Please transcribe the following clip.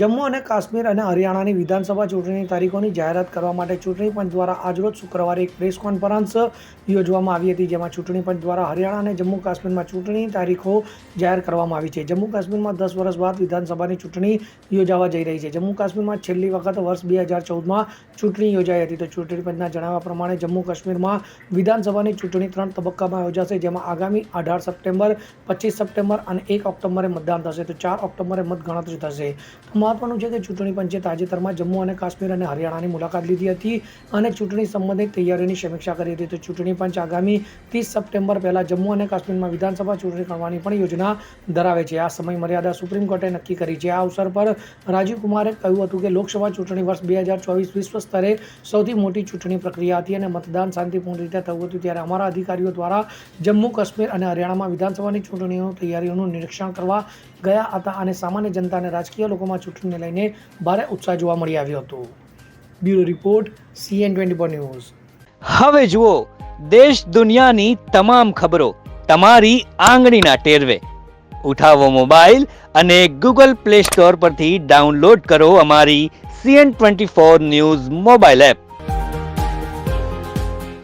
જમ્મુ અને કાશ્મીર અને હરિયાણાની વિધાનસભા ચૂંટણીની તારીખોની જાહેરાત કરવા માટે ચૂંટણી પંચ દ્વારા આજરોજ શુક્રવારે એક પ્રેસ કોન્ફરન્સ યોજવામાં આવી હતી, જેમાં ચૂંટણી પંચ દ્વારા હરિયાણા અને જમ્મુ કાશ્મીરમાં ચૂંટણીની તારીખો જાહેર કરવામાં આવી છે. જમ્મુ કાશ્મીરમાં દસ વર્ષ બાદ વિધાનસભાની ચૂંટણી યોજાવા જઈ રહી છે. જમ્મુ કાશ્મીરમાં છેલ્લી વખત વર્ષ બે હજાર ચૌદમાં ચૂંટણી યોજાઈ હતી. તો ચૂંટણી પંચના જણાવ્યા પ્રમાણે જમ્મુ કાશ્મીરમાં વિધાનસભાની ચૂંટણી ત્રણ તબક્કામાં યોજાશે, જેમાં આગામી અઢાર સપ્ટેમ્બર, પચીસ સપ્ટેમ્બર અને એક ઓક્ટોબરે મતદાન થશે. તો ચાર ઓક્ટોબરે મતગણતરી થશે. તો મહત્વનું છે કે ચૂંટણી પંચે તાજેતરમાં જમ્મુ અને કાશ્મીર અને હરિયાણાની મુલાકાત લીધી હતી અને ચૂંટણી સંબંધિત તૈયારીઓની સમીક્ષા કરી હતી. તો ચૂંટણી પંચ આગામી ત્રીસ સપ્ટેમ્બર પહેલાં જમ્મુ અને કાશ્મીરમાં વિધાનસભા ચૂંટણી કરવાની પણ યોજના ધરાવે છે. આ સમય મર્યાદા સુપ્રીમ કોર્ટે નક્કી કરી છે. આ અવસર પર રાજીવ કુમારે કહ્યું હતું કે લોકસભા ચૂંટણી વર્ષ બે હજાર ચોવીસ વિશ્વ સ્તરે સૌથી મોટી ચૂંટણી પ્રક્રિયા હતી અને મતદાન શાંતિપૂર્ણ રીતે થયું હતું ત્યારે અમારા અધિકારીઓ દ્વારા જમ્મુ, કાશ્મીર અને હરિયાણામાં વિધાનસભાની ચૂંટણીઓની તૈયારીઓનું નિરીક્ષણ કરવા ગયા હતા અને સામાન્ય જનતાને રાજકીય લોકોમાં ચૂંટણીને લઈને ભારે ઉત્સાહ જોવા મળી આવ્યો હતો. Bureau report CN twenty news. હવે જુઓ, દેશ દુનિયાની તમામ ખબરો તમારી આંગળીના ટેરવે. ઉઠાવો મોબાઈલ અને ગૂગલ પ્લે સ્ટોર પરથી ડાઉનલોડ કરો અમારી CN twenty four news mobile app.